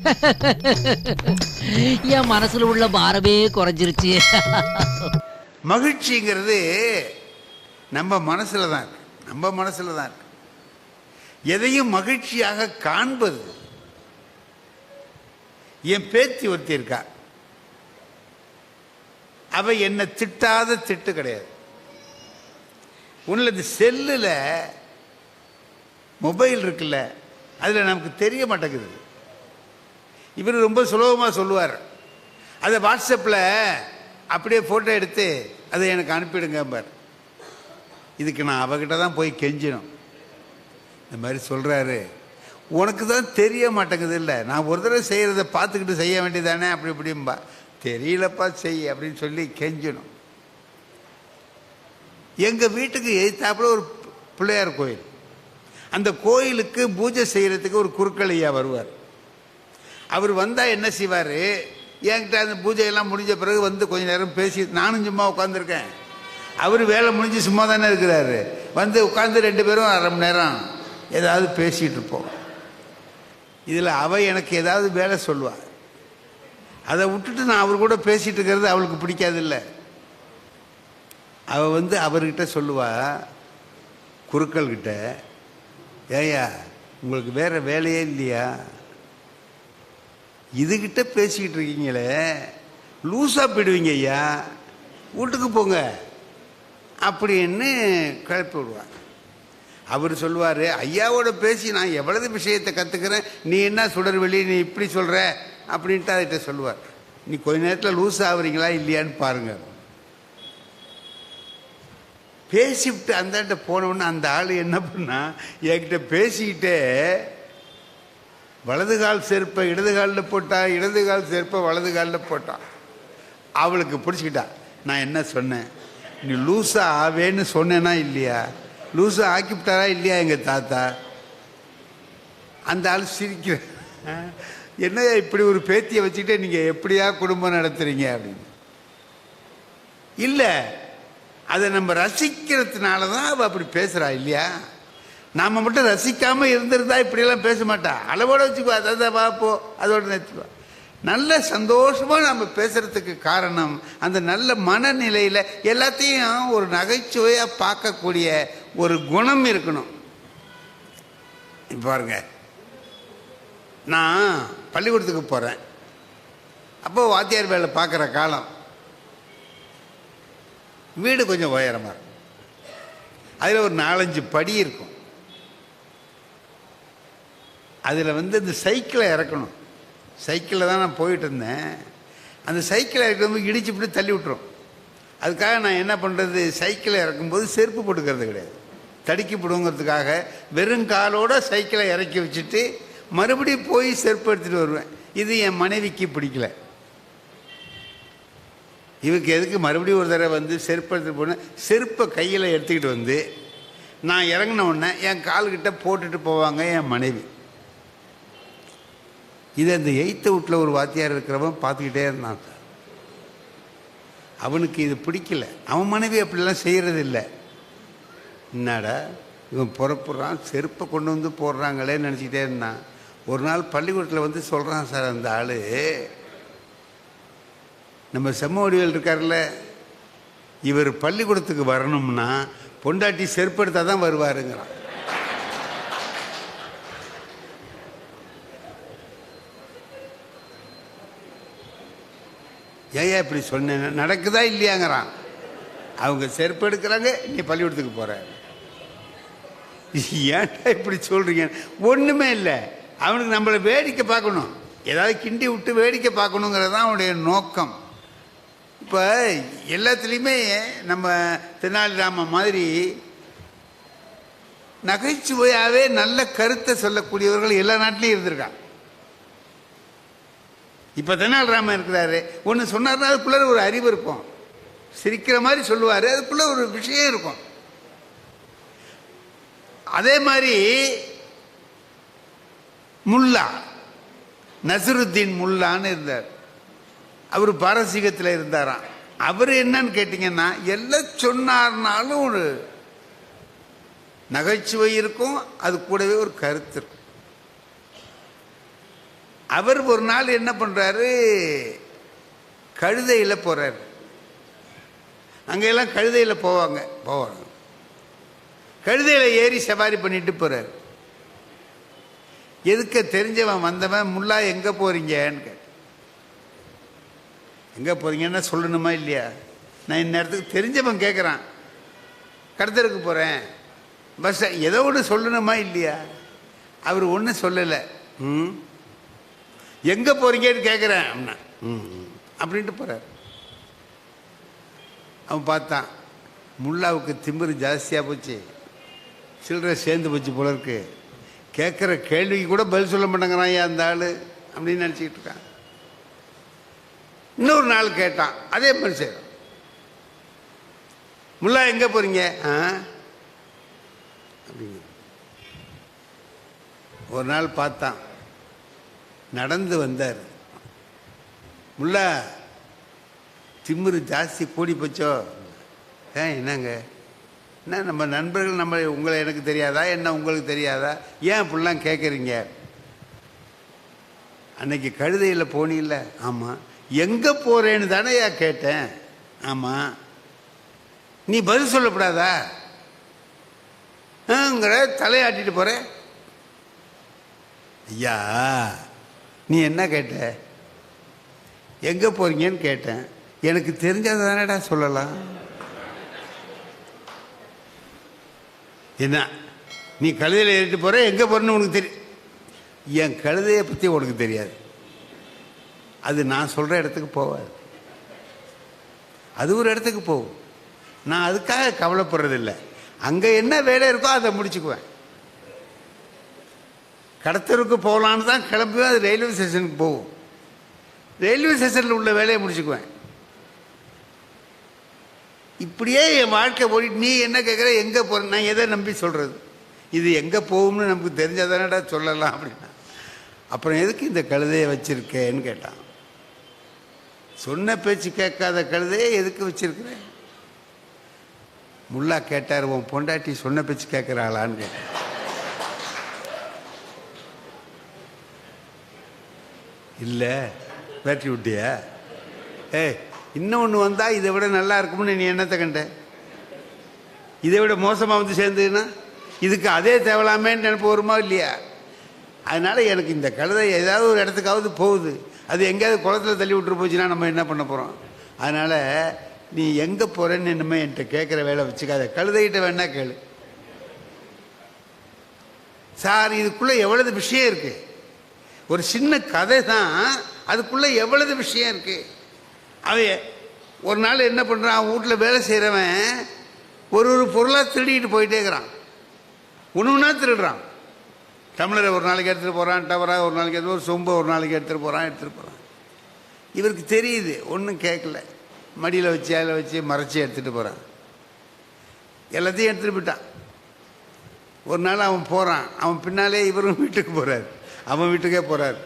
என் மனசுல உள்ள பாரமே குறைஞ்சிருச்சு மகிழ்ச்சிங்கிறது நம்ம மனசுல தான் இருக்கு. நம்ம மனசுல தான் இருக்கு. எதையும் மகிழ்ச்சியாக காண்பது என் பேத்தி ஒருத்தி இருக்கா அவ என்னை திட்டாத திட்டு கிடையாது உள்ள இந்த செல்லில் மொபைல் இருக்குல்ல அதில் நமக்கு தெரிய மாட்டேங்குது இவர் ரொம்ப சுலபமாக சொல்லுவார். அதை வாட்ஸ்அப்பில் அப்படியே ஃபோட்டோ எடுத்து அதை எனக்கு அனுப்பிடுங்க பார் இதுக்கு நான் அவகிட்ட தான் போய் கெஞ்சினோம். இந்த மாதிரி சொல்கிறாரு உனக்கு தான் தெரிய மாட்டேங்குது இல்லை. நான் ஒரு தடவை செய்கிறத பார்த்துக்கிட்டு செய்ய வேண்டியதானே? அப்படி இப்படிம்பா. தெரியலப்பா செய் அப்படின்னு சொல்லி கெஞ்சணும் எங்கள் வீட்டுக்கு எதிர்த்தாப்புல ஒரு பிள்ளையார் கோயில். அந்த கோயிலுக்கு பூஜை செய்கிறதுக்கு ஒரு குருக்கள் ஐயா வருவார். அவர் வந்தால் என்ன செய்வார்? என்கிட்ட அந்த பூஜையெல்லாம் முடிஞ்ச பிறகு வந்து கொஞ்ச நேரம் பேசி நானும் சும்மா உட்காந்துருக்கேன் அவர் வேலை முடிஞ்சு சும்மா தானே இருக்கிறாரு. வந்து உட்காந்து ரெண்டு பேரும் அரை மணி நேரம் ஏதாவது பேசிகிட்டு இருப்போம். இதில் அவள் எனக்கு ஏதாவது வேலை சொல்லுவாள் அதை விட்டுட்டு நான் அவர் கூட பேசிகிட்டு இருக்கிறது அவளுக்கு பிடிக்காதில்ல. அவள் வந்து அவர்கிட்ட சொல்லுவா குருக்கள்கிட்ட ஏய்யா உங்களுக்கு வேறு வேலையே இல்லையா? இதுகிட்ட பேசிக்கிட்டு இருக்கீங்களே. லூஸாக போயிடுவீங்க ஐயா. வீட்டுக்கு போங்க. அப்படின்னு கிளப்பி விடுவார். அவர் சொல்லுவார் ஐயாவோட பேசி நான் எவ்வளவு விஷயத்தை கற்றுக்கிறேன் நீ என்ன சுடர்வெளி நீ இப்படி சொல்கிற அப்படின்ட்டு அதுகிட்ட சொல்லுவார். நீ கொஞ்ச நேரத்தில் லூஸ் ஆகுறீங்களா இல்லையான்னு பாருங்கள் பேசிவிட்டு அந்தாண்ட போனவுடனே அந்த ஆள் என்ன பண்ணால் என்கிட்ட பேசிக்கிட்டே வலது கால் செருப்பை இடது காலில் போட்டா இடது கால் செருப்பை வலது காலில் போட்டான் அவளுக்கு பிடிச்சிக்கிட்டா நான் என்ன சொன்னேன்? நீ லூஸாக ஆவேன்னு சொன்னேனா இல்லையா? லூஸாக ஆக்கிவிட்டாரா இல்லையா எங்கள் தாத்தா? அந்த ஆள் சிரிக்கிற என்ன இப்படி ஒரு பேத்தியை வச்சுக்கிட்டே நீங்கள் எப்படியா குடும்பம் நடத்துகிறீங்க அப்படின்னு. இல்லை அதை நம்ம ரசிக்கிறதுனால தான் அவள் அப்படி பேசுகிறா இல்லையா? நாம் மட்டும் ரசிக்காமல் இருந்திருந்தா இப்படியெல்லாம் பேச மாட்டா. அளவோட வச்சுக்குவா அதை வா அதோட நிறுத்துவா நல்ல சந்தோஷமாக நம்ம பேசுகிறதுக்கு காரணம் அந்த நல்ல மனநிலையில் எல்லாத்தையும் ஒரு நகைச்சுவையாக பார்க்கக்கூடிய ஒரு குணம் இருக்கணும். பாருங்க நான் பள்ளிக்கூடத்துக்கு போகிறேன் அப்போ வாத்தியார் வேலை பார்க்குற காலம். வீடு கொஞ்சம் உயரமாக இருக்கும். அதில் ஒரு நாலஞ்சு படி இருக்கும். அதில் வந்து இந்த சைக்கிளை இறக்கணும். சைக்கிளில் தான் நான் போயிட்டு இருந்தேன். அந்த சைக்கிளை இறக்கும்போது இடிச்சு இப்படி தள்ளி விட்டுரும். அதுக்காக நான் என்ன பண்ணுறது சைக்கிளை இறக்கும்போது செருப்பு போட்டுக்கிறது கிடையாது. தடுக்கி விடுங்கிறதுக்காக வெறும் காலோட சைக்கிளை இறக்கி வச்சுட்டு மறுபடியும் போய் செருப்பு எடுத்துகிட்டு வருவேன். இது என் மனைவிக்கு பிடிக்கல. இவருக்கு எதுக்கு மறுபடியும் ஒரு தடவை வந்து செருப்பு எடுத்துகிட்டு போனேன் செருப்பை கையில் எடுத்துக்கிட்டு வந்து நான் இறங்கின உடனே என் கால்கிட்ட போட்டுட்டு போவாங்க என் மனைவி. இது அந்த எய்த்த வீட்டில் ஒரு வாத்தியார் இருக்கிறவன் பார்த்துக்கிட்டே இருந்தான். சார் அவனுக்கு இது பிடிக்கல. அவன் மனைவி அப்படிலாம் செய்கிறது இல்லை என்னடா இவன் புறப்புறான் செருப்பை கொண்டு வந்து போடுறாங்களேன்னு நினச்சிக்கிட்டே இருந்தான். ஒரு நாள் பள்ளிக்கூடத்தில் வந்து சொல்கிறான் சார் அந்த ஆள் நம்ம செம்ம வடிவேல் இருக்கார்ல இவர் பள்ளிக்கூடத்துக்கு வரணும்னா பொண்டாட்டி செருப்பு எடுத்தால் தான் வருவாருங்கிறான். ஏயா இப்படி சொன்னேன் நடக்குதா இல்லையாங்கிறான். அவங்க செருப்பு எடுக்கிறாங்க நீ பள்ளிக்கூடத்துக்கு போகிற ஏன்டா இப்படி சொல்கிறீங்க ஒன்றுமே இல்லை. அவனுக்கு நம்மளை வேடிக்கை பார்க்கணும். ஏதாவது கிண்டி விட்டு வேடிக்கை பார்க்கணுங்கிறது தான் அவனுடைய நோக்கம். இப்போ எல்லாத்துலேயுமே நம்ம தெனாலிராம மாதிரி நகைச்சுவையாகவே நல்ல கருத்தை சொல்லக்கூடியவர்கள் எல்லா நாட்டிலையும் இருந்திருக்காங்க. இப்போ தெனாலிராமன் இருக்கிறாரு. ஒன்று சொன்னார்னா அதுக்குள்ளே ஒரு அறிவு இருக்கும். சிரிக்கிற மாதிரி சொல்லுவார். அதுக்குள்ளே ஒரு விஷயம் இருக்கும். அதே மாதிரி முல்லா நசருத்தீன் முல்லான்னு இருந்தார். அவர் பாரசீகத்தில் இருந்தாராம். அவர் என்னன்னு கேட்டிங்கன்னா எல்லாம் சொன்னார்னாலும் ஒரு நகைச்சுவை இருக்கும். அது கூடவே ஒரு கருத்து இருக்கும். அவர் ஒரு நாள் என்ன பண்ணுறாரு கழுதையில் போகிறார் அங்கெல்லாம் கழுதையில் போவாங்க. போவாங்க. கழுதையில் ஏறி சவாரி பண்ணிட்டு போகிறார் எதுக்க தெரிஞ்சவன் வந்தவன் முல்லா எங்கே போகிறீங்கன்னு கேட்டான். எங்கே போகிறீங்கன்னா சொல்லணுமா இல்லையா? நான் இந்நேரத்துக்கு தெரிஞ்சவன் கேட்குறான் கடத்தலுக்கு போகிறேன் பஸ் ஏதோ ஒன்று சொல்லணுமா இல்லையா? அவர் ஒன்றும் சொல்லலை. ம். எங்கே போகிறீங்கன்னு கேட்குறேன் அப்படின்னா ம் ம். அப்படின்ட்டு போகிறார் அவன் பார்த்தான் முல்லாவுக்கு திமிரு ஜாஸ்தியாக போச்சு. சில்லறை சேர்ந்து போச்சு போல இருக்கு. கேட்குற கேள்விக்கு கூட பதில் சொல்ல மாட்டேங்கிறான் ஏன் அந்த ஆள்? அப்படின்னு நினச்சிக்கிட்டு இருக்கான். இன்னொரு நாள் கேட்டான் அதே மாதிரி செய்கிறான் முல்லா எங்கே போகிறீங்க ஆ? அப்படிங்க ஒரு நாள் பார்த்தான் நடந்து வந்தார். முல்லா திமிரு ஜாஸ்தி கூடி போச்சோ? ஏன் என்னங்க? என்ன நம்ம நண்பர்கள் நம்ம உங்களை எனக்கு தெரியாதா? என்ன உங்களுக்கு தெரியாதா? ஏன் இப்படிலாம் கேட்குறீங்க அன்னைக்கு கழுதையில் போனீல்ல? ஆமாம் எங்கே போகிறேன்னு தானே கேட்டேன். ஆமாம் நீ பதில் சொல்லக்கூடாதா ஆங்கிற தலையாட்டிட்டு போகிறேன் ஐயா நீ என்ன கேட்ட? எங்கே போகிறீங்கன்னு கேட்டேன். எனக்கு தெரிஞ்சதை தானடா சொல்லலாம். என்ன? நீ கழுதையில் ஏறிட்டு போகிற எங்கே போகிறேன்னு உனக்கு தெரியும் என் கழுதையை பற்றி உனக்கு தெரியாது. அது நான் சொல்கிற இடத்துக்கு போவாது அது ஒரு இடத்துக்கு போகும். நான் அதுக்காக கவலைப்படுறதில்லை. அங்கே என்ன வேலை இருக்கோ அதை முடிச்சுக்குவேன். கடத்தருக்கு போகலான்னு தான் கிளம்புவேன் அது ரயில்வே ஸ்டேஷனுக்கு போகும். ரயில்வே ஸ்டேஷனில் உள்ள வேலையை முடிச்சுக்குவேன். இப்படியே என் வாழ்க்கை ஓடிட்டு நீ என்ன கேட்குற எங்கே போகிற நான் எதை நம்பி சொல்கிறது இது எங்கே போகும்னு நமக்கு தெரிஞ்சாதானடா சொல்லலாம் அப்படின்னா. அப்புறம் எதுக்கு இந்த கழுதையை வச்சுருக்கேன்னு கேட்டான். சொன்ன பேச்சு கேட்காத கழுதையை எதுக்கு வச்சுருக்கிறேன்? முல்லா கேட்டார் உன் பொண்டாட்டி சொன்ன பேச்சு கேட்குறாளான்னு கேட்டான். இல்லை பேட்டரி விட்டியா ஏய் இன்னொன்று வந்தால் இதை விட நல்லா இருக்கும்னு நீ என்னத்தை கண்ட? இதை விட மோசமாக வந்து சேர்ந்ததுன்னா இதுக்கு அதே தேவலாமேன்னு நினப்பு வருமா இல்லையா? அதனால் எனக்கு இந்த கழுதை ஏதாவது ஒரு இடத்துக்காவது போகுது. அது எங்கேயாவது குளத்துல தள்ளி விட்டுரு போச்சுன்னா நம்ம என்ன பண்ண போகிறோம் அதனால் நீ எங்கே போகிறேன்னு என்னமே என்கிட்ட கேட்குற வேலை வச்சுக்காத. கழுதைகிட்ட வேணா கேளு. சார் இதுக்குள்ளே எவ்வளவு விஷயம் இருக்குது ஒரு சின்ன கதை தான் அதுக்குள்ளே எவ்வளவு விஷயம் இருக்குது அவைய ஒரு நாள் என்ன பண்ணுறான் வீட்டில் வேலை செய்கிறவன் ஒரு ஒரு பொருளாக திருடிட்டு போயிட்டே இருக்கிறான். ஒன்றுனா திருடுறான். டம்ளரை ஒரு நாளைக்கு எடுத்துகிட்டு போகிறான் டவரா ஒரு நாளைக்கு எடுத்து ஒரு சொம்பை ஒரு நாளைக்கு எடுத்துகிட்டு போகிறான் எடுத்துகிட்டு போகிறான் இவருக்கு தெரியுது ஒன்றும் கேட்கல. மடியில் வச்சு அதில் வச்சு மறைச்சி எடுத்துகிட்டு போகிறான் எல்லாத்தையும் எடுத்துகிட்டு போயிட்டான். ஒரு நாள் அவன் போகிறான் அவன் பின்னாலே இவரும் வீட்டுக்கு போகிறார் அவன் வீட்டுக்கே போகிறார்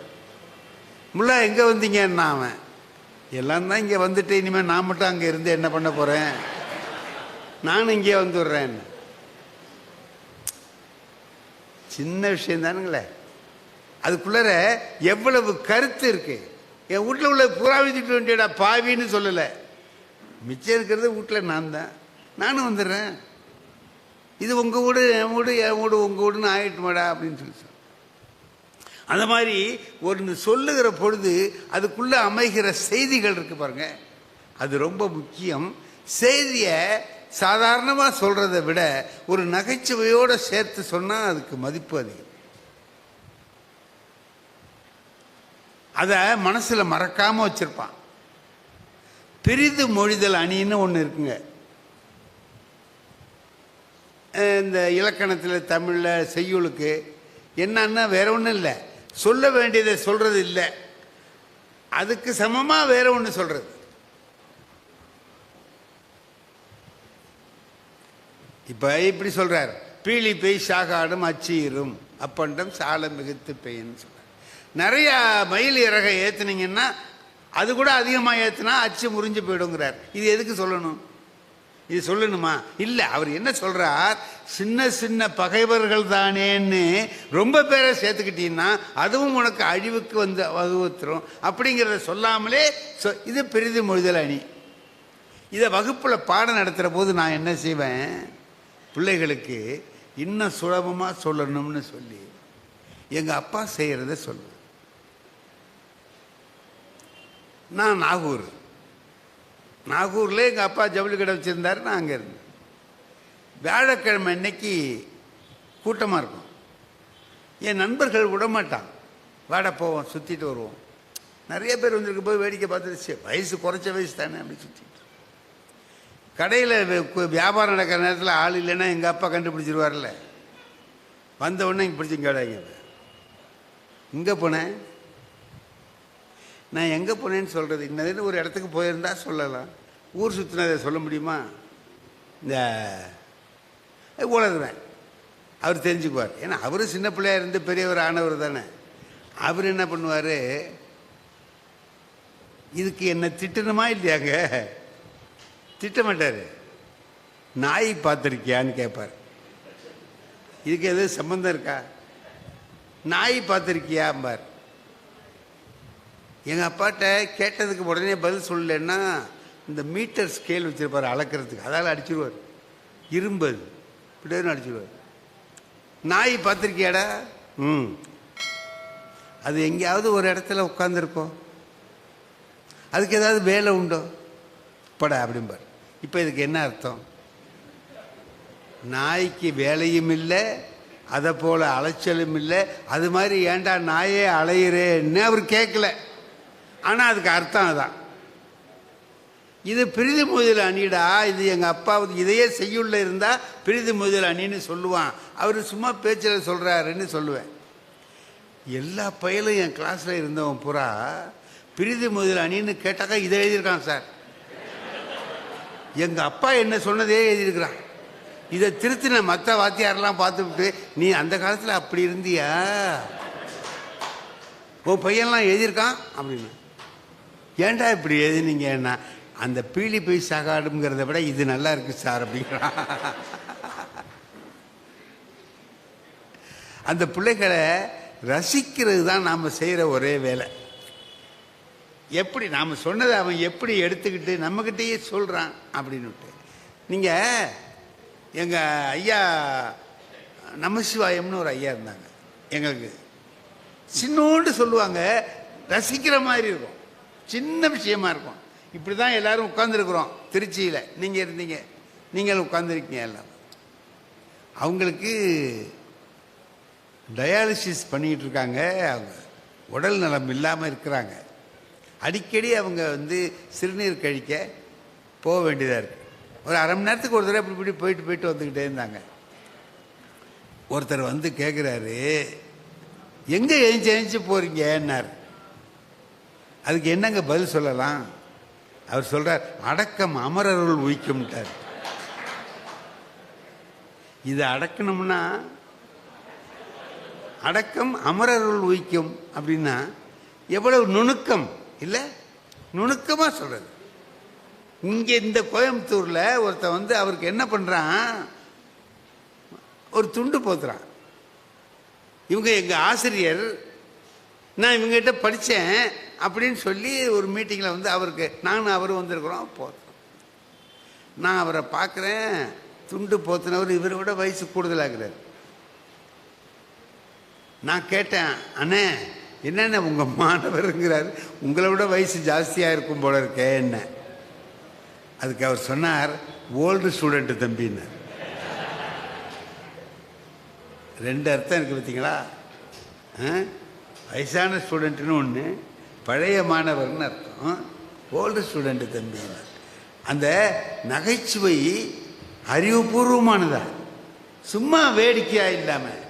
முல்லா எங்கே வந்தீங்கன்னா அவன்? எல்லாம் தான் இங்கே வந்துட்டு இனிமேல் நான் மட்டும் அங்கே இருந்து என்ன பண்ண போகிறேன் நானும் இங்கே வந்துடுறேன். சின்ன விஷயம் தானுங்களே. அதுக்குள்ளார எவ்வளவு கருத்து இருக்கு. என் வீட்டில் உள்ள புறாவி திட்ட வேண்டியடா பாவின்னு சொல்லலை. மிச்சம் இருக்கிறது வீட்டில் நான் தான். நானும் வந்துடுறேன். இது உங்கள் வீடு என் வீடு என் வீடு உங்கள் வீடுன்னு ஆகிட்டுமாடா அப்படின்னு சொல்லி அந்த மாதிரி ஒன்று சொல்லுகிற பொழுது அதுக்குள்ளே அமைகிற செய்திகள் இருக்கு பாருங்க. அது ரொம்ப முக்கியம். செய்தியை சாதாரணமாக சொல்கிறத விட ஒரு நகைச்சுவையோடு சேர்த்து சொன்னால் அதுக்கு மதிப்பு அதிகம். அதை மனசில் மறக்காமல் வச்சுருப்பான். பெரிது மொழிதல் அணின்னு ஒன்று இருக்குங்க. இந்த இலக்கணத்தில் தமிழில் செய்யுளுக்கு என்னன்னா வேற ஒன்றும் இல்லை. சொல்ல வேண்டியதை சொல்கிறது இல்லை. அதுக்கு சமமாக வேற ஒன்று சொல்கிறது இப்போ இப்படி சொல்கிறார் பீலி பெய் சாகாடும் அச்சீரும் அப்பண்டம் சால மிகுத்து பெய்ன்னு சொல்கிறார் நிறையா மயில் இறகை ஏற்றுனீங்கன்னா அது கூட அதிகமாக ஏற்றுனா அச்சு முறிஞ்சு போயிடுங்கிறார். இது எதுக்கு சொல்லணும்? இது சொல்லணுமா? இல்லை அவர் என்ன சொல்கிறார் சின்ன சின்ன பகைவர்கள் தானேன்னு ரொம்ப பேரை சேர்த்துக்கிட்டீங்கன்னா அதுவும் உனக்கு அழிவுக்கு வந்து வகுத்துரும். அப்படிங்கிறத சொல்லாமலே சொ- இது பெரிது மொழிதல் அணி. இதை வகுப்பில் பாடம் நடத்துகிற போது நான் என்ன செய்வேன்? பிள்ளைகளுக்கு இன்னும் சுலபமாக சொல்லணும்னு சொல்லி எங்கள் அப்பா செய்கிறத சொல்லுவேன். நான் நாகூர். நாகூரில் எங்கள் அப்பா ஜவுளி கடை வச்சுருந்தார் நான் அங்கே இருந்தேன். வியாழக்கிழமை அன்னைக்கு கூட்டமாக இருக்கும். என் நண்பர்கள் விட மாட்டான் வாட போவோம் சுற்றிட்டு வருவோம். நிறைய பேர் வந்துருக்கு போய் வேடிக்கை பார்த்துருச்சு வயசு குறைச்ச வயசு தானே அப்படி சுற்றிட்டு கடையில் வியாபாரம் நடக்கிற நேரத்தில் ஆள் இல்லைன்னா எங்கள் அப்பா கண்டுபிடிச்சிருவார்ல வந்த உடனே இங்கே பிடிச்சி கேடாங்க இங்கே போனேன். நான் எங்கே போனேன்னு சொல்கிறது இன்னதுன்னு ஒரு இடத்துக்கு போயிருந்தா சொல்லலாம். ஊர் சுற்றினதை சொல்ல முடியுமா? இந்த உலருவேன் அவர் தெரிஞ்சுக்குவார். ஏன்னா அவர் சின்ன பிள்ளையாக இருந்து பெரியவர் ஆனவர் தானே. அவர் என்ன பண்ணுவார்? இதுக்கு என்ன திட்டணுமா இல்லையாங்க? திட்ட மாட்டார். நாய் பார்த்துருக்கியான்னு கேட்பார். இதுக்கு எதுவும் சம்மந்தம் இருக்கா? நாய் பார்த்துருக்கியாம்பார். எங்கள் அப்பாட்ட கேட்டதுக்கு உடனே பதில் சொல்லலைன்னா இந்த மீட்டர் ஸ்கேல் வச்சிருப்பார் அளக்கிறதுக்கு. அதால் அடிச்சிருவார். இரும்பு அது இப்படியே அடிச்சிருவார். நாய் பார்த்துருக்கியாடா? ம். அது எங்கேயாவது ஒரு இடத்துல உட்காந்துருக்கோம் அதுக்கு ஏதாவது வேலை உண்டோ? படா அப்படிம்பார். இப்போ இதுக்கு என்ன அர்த்தம்? நாய்க்கு வேலையும் இல்லை அதை போல அலைச்சலும் இல்லை. அது மாதிரி ஏன்டா நாயே அலையிறேன்னு அவர் கேட்கல ஆனால் அதுக்கு அர்த்தம் அதான். இது பிரிதி முதல் அணிடா இது எங்கள் அப்பா இதையே செய்யுள்ள இருந்தால் பிரிதி முதல் அணின்னு சொல்லுவான். அவர் சும்மா பேச்சில் சொல்கிறாருன்னு சொல்லுவேன். எல்லா பயிலும் என் கிளாஸில் இருந்தவன் புறா பிரிதி முதல் அணின்னு கேட்டாக்கா இதை எழுதியிருக்கான் சார் எங்கள் அப்பா என்ன சொன்னதே எழுதியிருக்கிறான். இதை திருத்தின மற்ற வாத்தியாரெல்லாம் பார்த்துவிட்டு நீ அந்த காலத்தில் அப்படி இருந்தியா? உன் பையன்லாம் எழுதியிருக்கான்? அப்படின்னு. ஏன்டா இப்படி எழுதினீங்கன்னா அந்த பீலி போய் சாகாடுங்கிறத விட இது நல்லா இருக்கு சார் அப்படிங்கிறான். அந்த பிள்ளைகளை ரசிக்கிறது தான் நாம் செய்கிற ஒரே வேலை. எப்படி நாம் சொன்னதை அவன் எப்படி எடுத்துக்கிட்டு நம்மக்கிட்டேயே சொல்கிறான் அப்படின்னுட்டு. நீங்கள் எங்கள் ஐயா நமசிவாயம்னு ஒரு ஐயா இருந்தாங்க. எங்களுக்கு சின்னோண்டு சொல்லுவாங்க ரசிக்கிற மாதிரி இருக்கும். சின்ன விஷயமா இருக்கும். இப்படி தான் எல்லாரும் உட்காந்துருக்குறோம் திருச்சியில். நீங்கள் இருந்தீங்க. நீங்கள் உட்காந்துருக்கீங்க எல்லாம். அவங்களுக்கு டயாலிசிஸ் பண்ணிக்கிட்டு இருக்காங்க. அவங்க உடல் நலம் இல்லாமல் இருக்கிறாங்க. அடிக்கடி அவங்க வந்து சிறுநீர் கழிக்க போக வேண்டியதாக இருக்குது ஒரு அரை மணி நேரத்துக்கு ஒரு தடவை இப்படி இப்படி போயிட்டு போயிட்டு வந்துக்கிட்டே இருந்தாங்க. ஒருத்தர் வந்து கேட்குறாரு எங்கே எழுந்து எழுந்து போகிறீங்கன்னார் அதுக்கு என்னங்க பதில் சொல்லலாம்? அவர் சொல்றார் அடக்கம் அமரர்கள் உயிக்கும்ட்டார். இதை அடக்கணும்னா அடக்கம் அமரர்கள் உயிக்கும் அப்படின்னா எவ்வளவு நுணுக்கம் இல்லை? நுணுக்கமாக சொல்றது. இங்கே இந்த கோயம்புத்தூரில் ஒருத்தன் வந்து அவருக்கு என்ன பண்ணுறான் ஒரு துண்டு போத்துறான். இவங்க எங்கள் ஆசிரியர் நான் இவங்ககிட்ட படித்தேன் அப்படின்னு சொல்லி ஒரு மீட்டிங்கில் வந்து அவருக்கு நானும் அவரும் வந்திருக்கிறோம் போத்தோம் நான் அவரை பார்க்குறேன் துண்டு போத்தினவர் இவரை விட வயசு கூடுதலாகிறார். நான் கேட்டேன் அண்ணே என்னென்ன உங்கள் மாணவருங்கிறார்? உங்களை விட வயசு ஜாஸ்தியாக இருக்கும் போல இருக்கே என்ன? அதுக்கு அவர் சொன்னார் ஓல்டு ஸ்டூடெண்ட்டு தம்பின்னு ரெண்டு அர்த்தம் இருக்குது பார்த்தீங்களா ஆ? வயசான ஸ்டூடெண்ட்டுன்னு ஒன்று பழைய மாணவர்னு அர்த்தம். ஓல்டு ஸ்டூடெண்ட்டு தம்பின்னு அந்த நகைச்சுவை அறிவுபூர்வமானதா? சும்மா வேடிக்கையா இல்லாமல்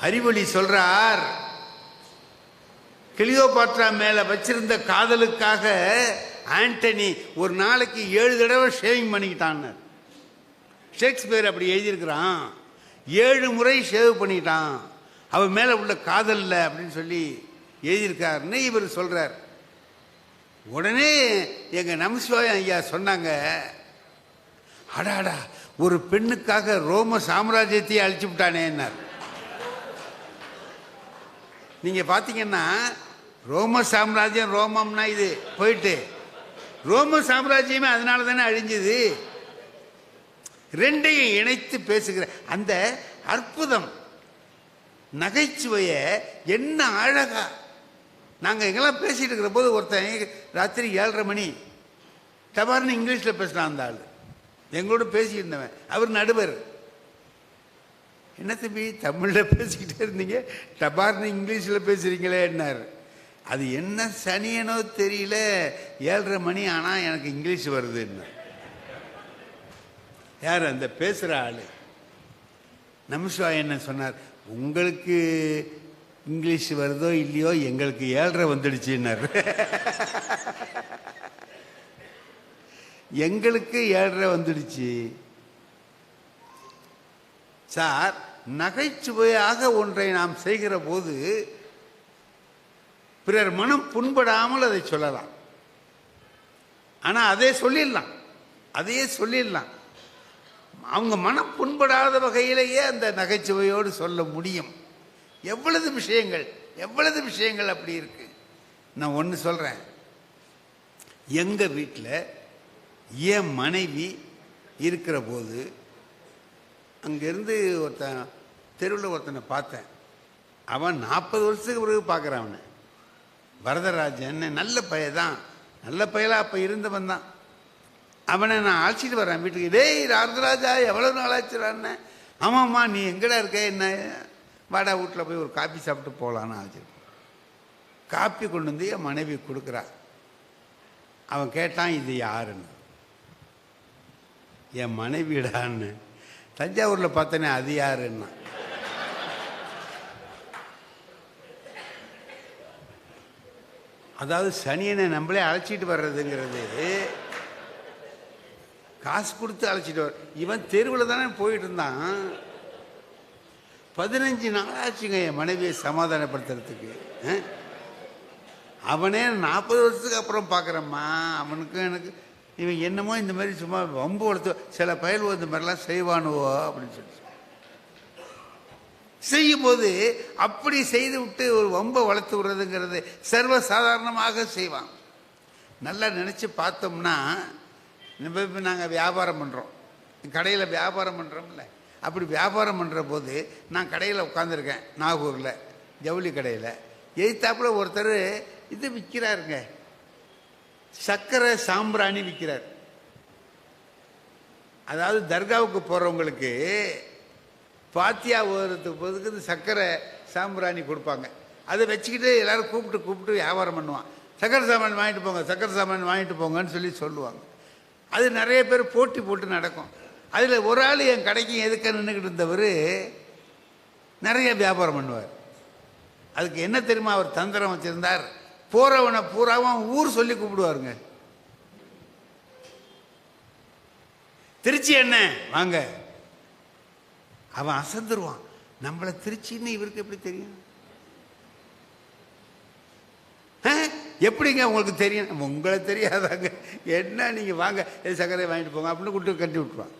அறிவொளி சொல்கிறார் கிளியோபாட்ரா மேலே வச்சிருந்த காதலுக்காக ஆண்டனி ஒரு நாளைக்கு ஏழு தடவை ஷேவிங் பண்ணிக்கிட்டான்னு. ஷேக்ஸ்பியர் அப்படி எழுதியிருக்கிறான். ஏழு முறை ஷேவ் பண்ணிட்டான். அவன் மேலே உள்ள காதலில் அப்படின்னு சொல்லி எழுதியிருக்காருன்னு இவர் சொல்கிறார் உடனே எங்கள் நமசிவாயம் ஐயா சொன்னாங்க அடாடா ஒரு பெண்ணுக்காக ரோம சாம்ராஜ்யத்தையே அழிச்சு விட்டானேன்னார். நீங்கள் பார்த்தீங்கன்னா ரோம சாம்ராஜ்யம் ரோமம்னா இது போயிட்டு ரோம சாம்ராஜ்யமே அதனால தானே அழிஞ்சுது. ரெண்டையும் இணைத்து பேசுகிற அந்த அற்புதம் நகைச்சுவைய என்ன அழகா நாங்கள் எங்கெல்லாம் பேசிட்டு இருக்கிற போது ஒருத்தன் ராத்திரி ஏழரை மணி டபார்னு இங்கிலீஷில் பேசினான் அந்த ஆள். எங்களோட பேசியிருந்தவன். இருந்தவன் அவர் நடுவர். என்ன தம்பி தமிழில் பேசிக்கிட்டே இருந்தீங்க? டபார்னு இங்கிலீஷில் பேசுகிறீங்களே என்னார். அது என்ன சனியனோ தெரியல ஏழரை மணி ஆனால் எனக்கு இங்கிலீஷ் வருதுன்னு. யார் அந்த பேசுகிற ஆள்? நமசிவாய் என்ன சொன்னார்? உங்களுக்கு இங்கிலீஷ் வருதோ இல்லையோ எங்களுக்கு ஏழரை வந்துடுச்சுன்னார். எங்களுக்கு ஏழரை வந்துடுச்சு. சார் நகைச்சுவையாக ஒன்றை நாம் செய்கிற போது பிறர் மனம் புண்படாமல் அதை சொல்லலாம். ஆனால் அதே சொல்லிடலாம். அதையே சொல்லிடலாம். அவங்க மனம் புண்படாத வகையிலேயே அந்த நகைச்சுவையோடு சொல்ல முடியும். எவ்வளவு விஷயங்கள் எவ்வளவு விஷயங்கள் அப்படி இருக்கு? நான் ஒன்று சொல்கிறேன் எங்கள் வீட்டில் என் மனைவி இருக்கிற போது அங்கேருந்து ஒருத்தன் தெருவில் ஒருத்தனை பார்த்தேன். அவன் நாற்பது வருஷத்துக்கு பிறகு பார்க்குறான் அவனை. வரதராஜன் நல்ல பையன் நல்ல பையலாக அப்போ இருந்தவன் தான். அவனை நான் அழைச்சிட்டு வரேன் வீட்டுக்கு. டேய் வரதராஜா எவ்வளோ நாள் ஆச்சுடான்னு ஆமாம்மா நீ எங்கடா இருக்க? என்ன? வாடா வீட்டில் போய் ஒரு காப்பி சாப்பிட்டு போகலான்னு அழைச்சிட்டு காப்பி கொண்டு வந்து என் மனைவி கொடுக்குறா. அவன் கேட்டான் இது யாருன்னு? என் மனைவிடான்னு. தஞ்சாவூரில் பார்த்தனே அது யாருன்னா? அதாவது சனியனை நம்மளே அழைச்சிட்டு வர்றதுங்கிறது காசு கொடுத்து அழைச்சிட்டு வர இவன் தெருவில் தானே போயிட்டு இருந்தான். பதினஞ்சு நாளாச்சுங்க என் மனைவியை சமாதானப்படுத்துறதுக்கு. அவனே நாற்பது வருஷத்துக்கு அப்புறம் பார்க்குறம்மா அவனுக்கும் எனக்கு இவன் என்னமோ இந்த மாதிரி சும்மா வம்பு வளர்த்து சில பயல்வோ இந்த மாதிரிலாம் செய்வானுவோ அப்படின்னு சொல்லி செய்யும்போது அப்படி செய்து விட்டு ஒரு வம்பை வளர்த்து விடுறதுங்கிறது சர்வ சாதாரணமாக செய்வான். நல்லா நினச்சி பார்த்தோம்னா நம்ம இப்போ நாங்கள் வியாபாரம் பண்ணுறோம் கடையில் வியாபாரம் பண்ணுறோம்ல அப்படி வியாபாரம் பண்ணுற போது நான் கடையில் உட்காந்துருக்கேன் நாகூரில் ஜவுளி கடையில். எய்த்தாப்புல ஒருத்தர் இது விற்கிறாருங்க சர்க்கரை சாம்பிராணி விற்கிறார் அதாவது தர்காவுக்கு போகிறவங்களுக்கு பாத்தியா ஓரத்துக்கு போதுக்கு இந்த சர்க்கரை சாம்பிராணி கொடுப்பாங்க. அதை வச்சுக்கிட்டு எல்லோரும் கூப்பிட்டு கூப்பிட்டு வியாபாரம் பண்ணுவான். சக்கரை சாமான் வாங்கிட்டு போங்க சக்கரை சாமான் வாங்கிட்டு போங்கன்னு சொல்லி சொல்லுவாங்க. அது நிறைய பேர் போட்டி போட்டு நடக்கும். அதில் ஒரு ஆள் என் கடைக்கு எதுக்க நின்றுக்கிட்டு இருந்தவர் நிறைய வியாபாரம் பண்ணுவார். அதுக்கு என்ன தெரியுமா அவர் தந்திரம் வச்சுருந்தார். போகிறவனை பூராவும் ஊர் சொல்லி கூப்பிடுவாருங்க. திருச்சி என்ன? வாங்க. அவன் அசந்துருவான். நம்மளை திருச்சின்னு இவருக்கு எப்படி தெரியும்? ஆ? எப்படிங்க உங்களுக்கு தெரியும்? உங்களை தெரியாதாங்க. என்ன நீங்கள் வாங்க சக்கரை வாங்கிட்டு போங்க அப்படின்னு கூட்டு கட்டி விட்டுருவான்.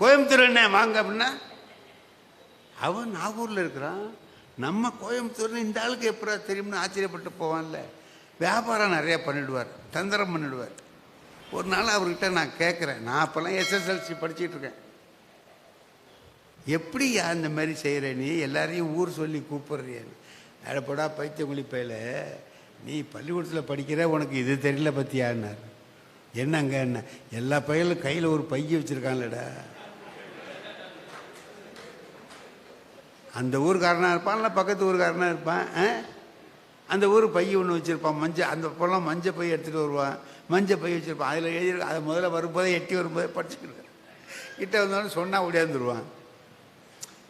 கோயம்புத்தூர் என்ன வாங்க அப்படின்னா அவன் நாகூரில் இருக்கிறான். நம்ம கோயம்புத்தூர்ல இந்த ஆளுக்கு எப்படா தெரியும்னு ஆச்சரியப்பட்டு போவான்ல. வியாபாரம் நிறையா பண்ணிடுவார் தந்திரம் பண்ணிடுவார். ஒரு நாள் அவர்கிட்ட நான் கேட்குறேன். நான் அப்போல்லாம் எஸ்எஸ்எல்சி படிச்சிட்டு இருக்கேன். எப்படி அந்த மாதிரி செய்கிற நீ? எல்லாரையும் ஊர் சொல்லி கூப்பிடுறியன்னு அடப்படா பைத்தியம் குளிப்பையில் நீ பள்ளிக்கூடத்தில் படிக்கிற உனக்கு இது தெரியல பற்றியான்னார் என்னங்க என்ன எல்லா பையலும் கையில் ஒரு பைய வச்சுருக்கான்லடா. அந்த ஊருக்காரனாக இருப்பான் இல்லை பக்கத்து ஊருக்காரனாக இருப்பான் ஆ? அந்த ஊர் பை ஒன்று வச்சுருப்பான் மஞ்சள் அந்த பொருளாம் மஞ்சள் பை எடுத்துகிட்டு வருவான். மஞ்சள் பை வச்சுருப்பான். அதில் எழுதியிருக்க அதை முதல்ல வரும்போதே எட்டி வரும்போதே படிச்சுக்கிட்டு கிட்ட வந்தோடனே சொன்னால் ஓடியாந்துருவான்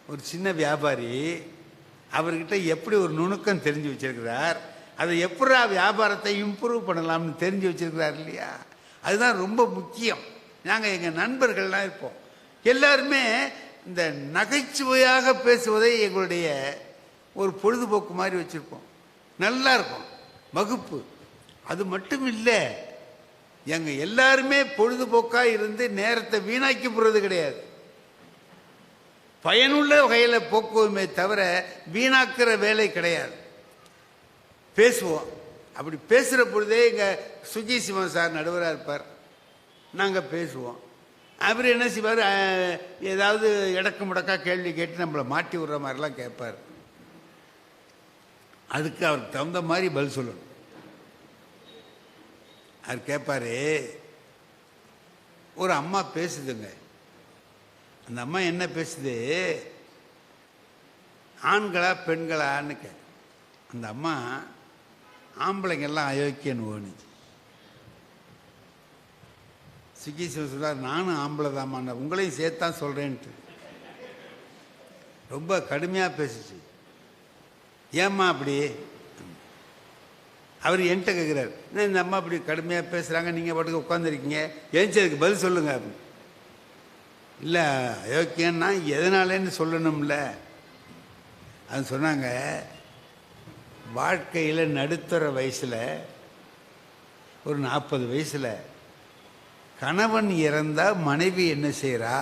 ஒரு சின்ன வியாபாரி அவர்கிட்ட எப்படி ஒரு நுணுக்கம் தெரிஞ்சு வச்சிருக்கிறார் அதை எப்படா வியாபாரத்தை இம்ப்ரூவ் பண்ணலாம்னு தெரிஞ்சு வச்சுருக்கிறார் இல்லையா? அதுதான் ரொம்ப முக்கியம். நாங்கள் எங்கள் நண்பர்கள்லாம் இருப்போம். எல்லாருமே இந்த நகைச்சுவையாக பேசுவதை எங்களுடைய ஒரு பொழுதுபோக்கு மாதிரி வச்சுருப்போம் நல்லா இருக்கும். வகுப்பு அது மட்டும் இல்லை எங்கள் எல்லாருமே பொழுதுபோக்காக இருந்து நேரத்தை வீணாக்கி போகிறது கிடையாது. பயனுள்ள வகையில் போக்குவோமே தவிர வீணாக்கிற வேலை கிடையாது. பேசுவோம். அப்படி பேசுகிற பொழுதே எங்கள் சுஜி சிவன் சார் நடுவராக இருப்பார். நாங்கள் பேசுவோம். அவர் என்ன செய்வார்? ஏதாவது இடக்கு முடக்கா கேள்வி கேட்டு நம்மளை மாட்டி விடுற மாதிரிலாம் கேட்பார். அதுக்கு அவருக்கு தகுந்த மாதிரி பதில் சொல்லணும். அவர் கேட்பார் ஒரு அம்மா பேசுதுங்க. அந்த அம்மா என்ன பேசுது? ஆண்களா பெண்களான்னு கே அந்த அம்மா ஆம்பளைங்கெல்லாம் அயோக்கியன்னு ஓணுச்சு. சுக்கி சொல்கிறார் நானும் ஆம்பளை தான்மா உங்களையும் சேர்த்தான் சொல்கிறேன்ட்டு ரொம்ப கடுமையாக பேசுச்சு. ஏம்மா அப்படி? அவர் என்கிட்ட கேட்குறாரு என்ன இந்த அம்மா அப்படி கடுமையாக பேசுகிறாங்க நீங்கள் பாட்டுக்கு உட்காந்துருக்கீங்க எழுந்ததுக்கு பதில் சொல்லுங்கள் அப்படின்னு இல்லை அயோக்கியன்னா எதனாலேன்னு சொல்லணும்ல. அது சொன்னாங்க வாழ்க்கையில் நடுத்தர வயசில் ஒரு நாற்பது வயசில் கணவன் இறந்தால் மனைவி என்ன செய்கிறா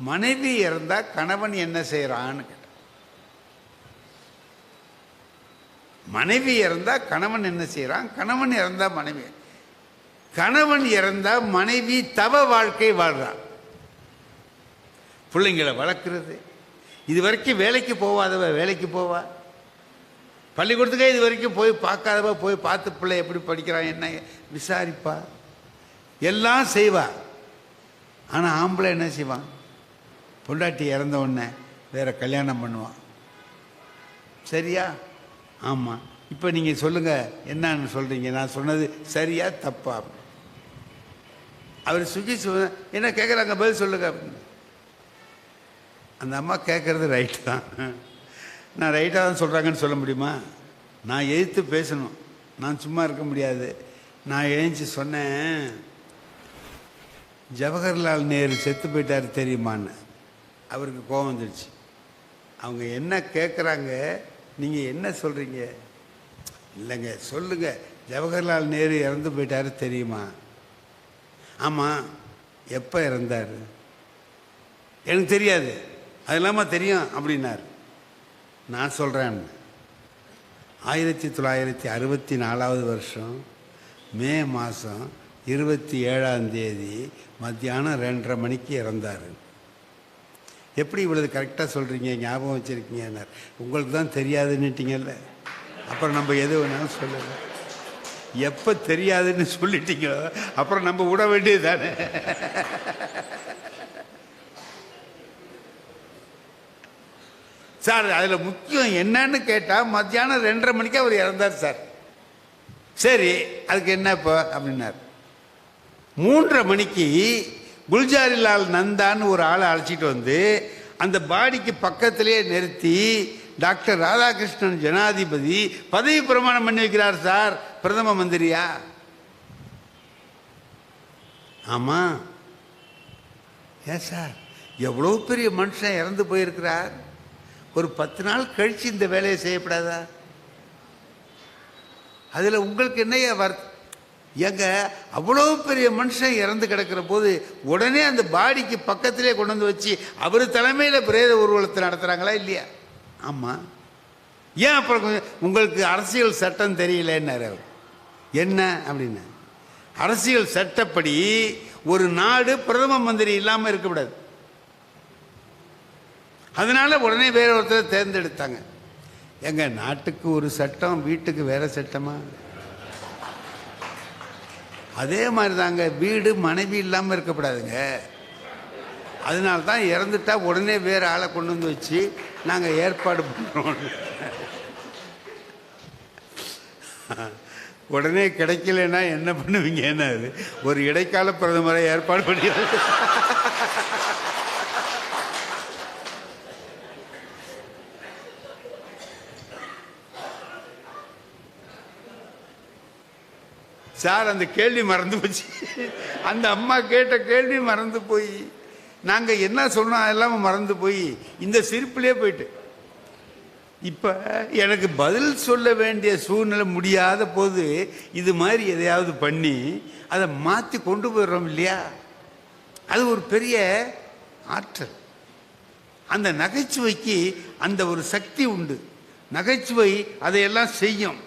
மனைவி இறந்தால் கணவன் என்ன செய்கிறான்னு கேட்டான் மனைவி இறந்தால் கணவன் என்ன செய்கிறான் கணவன் இறந்தால் மனைவி. கணவன் இறந்தால் மனைவி தவ வாழ்க்கை வாழ்கிறான் பிள்ளைங்களை வளர்க்குறது. இது வரைக்கும் வேலைக்கு போவாதவ வேலைக்கு போவா. பள்ளிக்கூடத்துக்கே இது வரைக்கும் போய் பார்க்காதவ போய் பார்த்து பிள்ளை எப்படி படிக்கிறான் என்ன விசாரிப்பா. எல்லாம் செய்வா. ஆனால் ஆம்பளை என்ன செய்வான் பொண்டாட்டி இறந்த உடனே வேற கல்யாணம் பண்ணுவான் சரியா? ஆமாம் இப்போ நீங்கள் சொல்லுங்கள் என்னன்னு சொல்கிறீங்க நான் சொன்னது சரியா தப்பா? அவர் சுகி என்ன கேட்குறாங்க பதில் சொல்லுங்க. அந்த அம்மா கேட்குறது ரைட்டு தான். நான் ரைட்டாக தான் சொல்கிறாங்கன்னு சொல்ல முடியுமா? நான் எதிர்த்து பேசணும். நான் சும்மா இருக்க முடியாது. நான் எழுந்துச்சு சொன்னேன். ஜவஹர்லால் நேரு செத்து போயிட்டாரு தெரியுமான்னு? அவருக்கு கோபம் வந்துடுச்சு அவங்க என்ன கேட்குறாங்க நீங்கள் என்ன சொல்கிறீங்க இல்லைங்க சொல்லுங்கள் ஜவஹர்லால் நேரு இறந்து போயிட்டாரு தெரியுமா? ஆமாம் எப்போ இறந்தார்? எனக்கு தெரியாது. அது இல்லாமல் தெரியும் அப்படின்னார். நான் சொல்கிறேன் ஆயிரத்தி தொள்ளாயிரத்தி அறுபத்தி நாலாவது வருஷம் மே மாதம் இருபத்தி ஏழாம் தேதி மத்தியானம் ரெண்டரை மணிக்கு இறந்தார். எப்படி இவ்வளவு கரெக்டாக சொல்கிறீங்க ஞாபகம் வச்சுருக்கீங்கன்னார் உங்களுக்கு தான் தெரியாதுன்னுட்டீங்கல்ல? அப்புறம் நம்ம எது வேணாலும் சொல்லலை எப்போ தெரியாதுன்னு சொல்லிட்டீங்களோ அப்புறம் நம்ம விட வேண்டியது தானே சார் அதில் முக்கியம் என்னன்னு கேட்டால் மத்தியானம் ரெண்டரை மணிக்கு அவர் இறந்தார் சார். சரி அதுக்கு என்ன இப்போ? அப்படின்னார். மூன்றரை மணிக்கு குல்ஜாரிலால் நந்தான்னு ஒரு ஆளை அழைச்சிட்டு வந்து அந்த பாடிக்கு பக்கத்திலே நிறுத்தி டாக்டர் ராதாகிருஷ்ணன் ஜனாதிபதி பதவி பிரமாணம் பண்ணி வைக்கிறார் சார் பிரதம மந்திரியா? ஆமாம் ஏன் சார்? எவ்வளோ பெரிய மனுஷன் இறந்து போயிருக்கிறார்? ஒரு பத்து நாள் கழிச்சு இந்த வேலையை செய்யப்படாதா? அதில் உங்களுக்கு என்னையா வருத்தம்? ஏங்க அவ்வளோ பெரிய மனுஷன் இறந்து கிடக்கிற போது உடனே அந்த பாடிக்கு பக்கத்திலே கொண்டு வந்து வச்சு அவர் தலைமையில் பிரேத ஊர்வலத்தை நடத்துகிறாங்களா இல்லையா? ஆமாம் ஏன் அப்புறம் உங்களுக்கு அரசியல் சட்டம் தெரியலன்னாரு அவர். என்ன அப்படின்னு. அரசியல் சட்டப்படி ஒரு நாடு பிரதம மந்திரி இல்லாமல் இருக்கக்கூடாது அதனால உடனே வேற ஒருத்தரை தேர்ந்தெடுத்தாங்க. எங்க நாட்டுக்கு ஒரு சட்டம் வீட்டுக்கு வேற சட்டமா? அதே மாதிரி தாங்க வீடு மனைவி இல்லாமல் இருக்கக்கூடாதுங்க. அதனால தான் இறந்துட்டா உடனே வேறு ஆளை கொண்டு வந்து வச்சு நாங்கள் ஏற்பாடு பண்ணுறோம் உடனே கிடைக்கலன்னா என்ன பண்ணுவீங்கன்னா அது ஒரு இடைக்கால பிரதமரை ஏற்பாடு பண்ணி சார் அந்த கேள்வி மறந்து போச்சு. அந்த அம்மா கேட்ட கேள்வி மறந்து போய். நாங்கள் என்ன சொன்னோம் எல்லாமே மறந்து போய். இந்த சிரிப்புலேயே போயிட்டு. இப்போ எனக்கு பதில் சொல்ல வேண்டிய சூழ்நிலை முடியாத போது இது மாதிரி எதையாவது பண்ணி அதை மாற்றி கொண்டு போயிடுறோம் இல்லையா? அது ஒரு பெரிய ஆற்றல். அந்த நகைச்சுவைக்கு அந்த ஒரு சக்தி உண்டு. நகைச்சுவை அதையெல்லாம் செய்யும்.